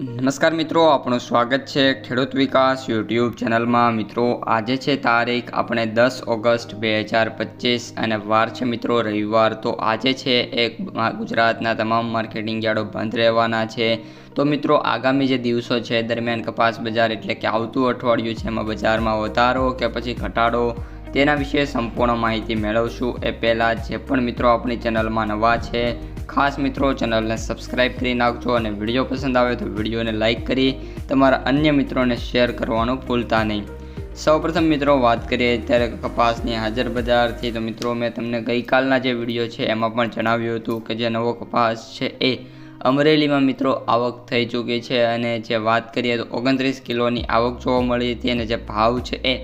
નમસ્કાર મિત્રો આપણું સ્વાગત છે ખેડૂત વિકાસ યુટ્યુબ ચેનલમાં. મિત્રો, આજે છે તારીખ આપણે દસ ઓગસ્ટ બે હજાર પચીસ અને વાર છે મિત્રો રવિવાર. તો આજે છે એક ગુજરાતના તમામ માર્કેટિંગ યાર્ડો બંધ રહેવાના છે. તો મિત્રો, આગામી જે દિવસો છે દરમિયાન કપાસ બજાર એટલે કે આવતું અઠવાડિયું છે, એમાં બજારમાં વધારો કે પછી ઘટાડો, તેના વિશે સંપૂર્ણ માહિતી મેળવશું. એ પહેલાં જે પણ મિત્રો આપણી ચેનલમાં નવા છે ખાસ મિત્રો ચેનલને સબસ્ક્રાઇબ કરી નાખજો અને વીડિયો પસંદ આવે તો વિડીયોને લાઇક કરી તમારા અન્ય મિત્રોને શેર કરવાનું ભૂલતા નહીં. સૌપ્રથમ મિત્રો વાત કરીએ અત્યારે કપાસની હાજર બજારથી, તો મિત્રો મેં તમને ગઈકાલના જે વીડિયો છે એમાં પણ જણાવ્યું હતું કે જે નવો કપાસ છે એ અમરેલીમાં મિત્રો આવક થઈ ચૂકી છે અને જે વાત કરીએ તો ઓગણત્રીસ કિલોની આવક જોવા મળી હતી અને જે ભાવ છે એ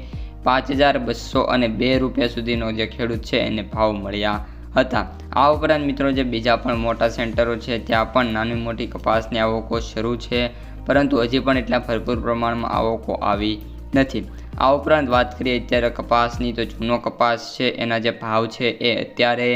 પાંચ હજાર બસો અને બે રૂપિયા સુધીનો જે ખેડૂત છે એને ભાવ મળ્યા. હતા. આ ઉપરાંત મિત્રો જે બીજા પણ મોટા સેન્ટરો છે, ત્યાં પણ નાની મોટી કપાસની આવકો શરૂ છે, પરંતુ હજી પણ એટલા ભરપૂર પ્રમાણમાં આવકો આવી નથી. આ ઉપરાંત વાત કરીએ અત્યારે કપાસની, તો જૂનો કપાસ છે, એના જે ભાવ છે એ અત્યારે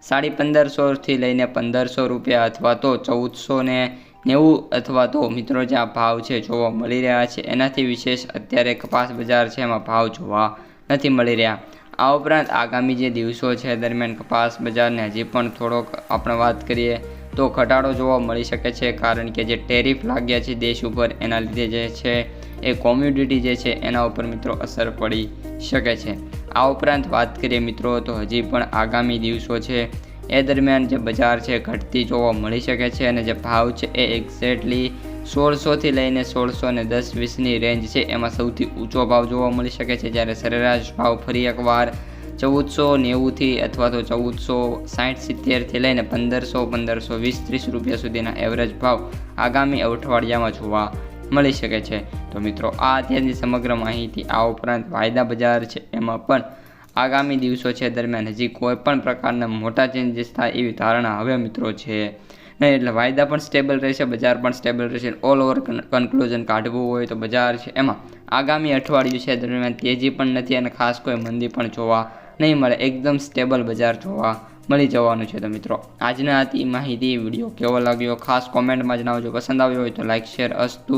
સાડી પંદરસોથી લઈને પંદરસો રૂપિયા અથવા તો ચૌદસો ને નેવું અથવા તો મિત્રો જે આ ભાવ છે જોવા મળી રહ્યા છે, એનાથી વિશેષ અત્યારે કપાસ બજાર છે, એમાં ભાવ જોવા નથી મળી રહ્યા. આ ઉપરાંત આગામી જે દિવસો છે દરમિયાન કપાસ બજારને હજી પણ થોડોક આપણે વાત કરીએ, તો ઘટાડો જોવા મળી શકે છે કારણ કે જે ટેરિફ લાગ્યા છે દેશ ઉપર, એના લીધે જે છે એ કોમ્યુડિટી જે છે એના ઉપર મિત્રો અસર પડી શકે છે. આ ઉપરાંત વાત કરીએ મિત્રો, તો હજી પણ આગામી દિવસો છે એ દરમિયાન જે બજાર છે ઘટતી જોવા મળી શકે છે અને જે ભાવ છે એ એક્ઝેક્ટલી સોળસોથી લઈને સોળસો ને દસ વીસની રેન્જ છે. એમાં સૌથી ઊંચો ભાવ જોવા મળી શકે છે જ્યારે સરેરાશ ભાવ ફરી એકવાર ચૌદસો નેવુંથી અથવા તો ચૌદસો સાઠ સિત્તેરથી લઈને પંદરસો પંદરસો વીસ ત્રીસ રૂપિયા સુધીના એવરેજ ભાવ આગામી અઠવાડિયામાં જોવા મળી શકે છે. તો મિત્રો, આ અત્યારની સમગ્ર માહિતી આ ઉપરાંત વાયદા બજાર છે. એમાં પણ આગામી દિવસો છે દરમિયાન હજી કોઈ પણ પ્રકારના મોટા ચેન્જીસ થાય એવી ધારણા હવે મિત્રો છે. નહીં એટલે વાયદા પણ સ્ટેબલ રહેશે, બજાર પણ સ્ટેબલ રહેશે. ઓલ ઓવર કન્ક્લુઝન કાઢવું હોય તો બજાર છે. એમાં આગામી અઠવાડિયું છે દરમિયાન તેજી પણ નથી અને ખાસ કોઈ મંદી પણ જોવા નહીં મળે. એકદમ સ્ટેબલ બજાર જોવા મળી જવાનું છે તો મિત્રો. આજના હતી માહિતી, વીડિયો કેવો લાગ્યો? ખાસ કોમેન્ટમાં જણાવજો. પસંદ આવ્યો હોય તો લાઇક શેર અસ્તુ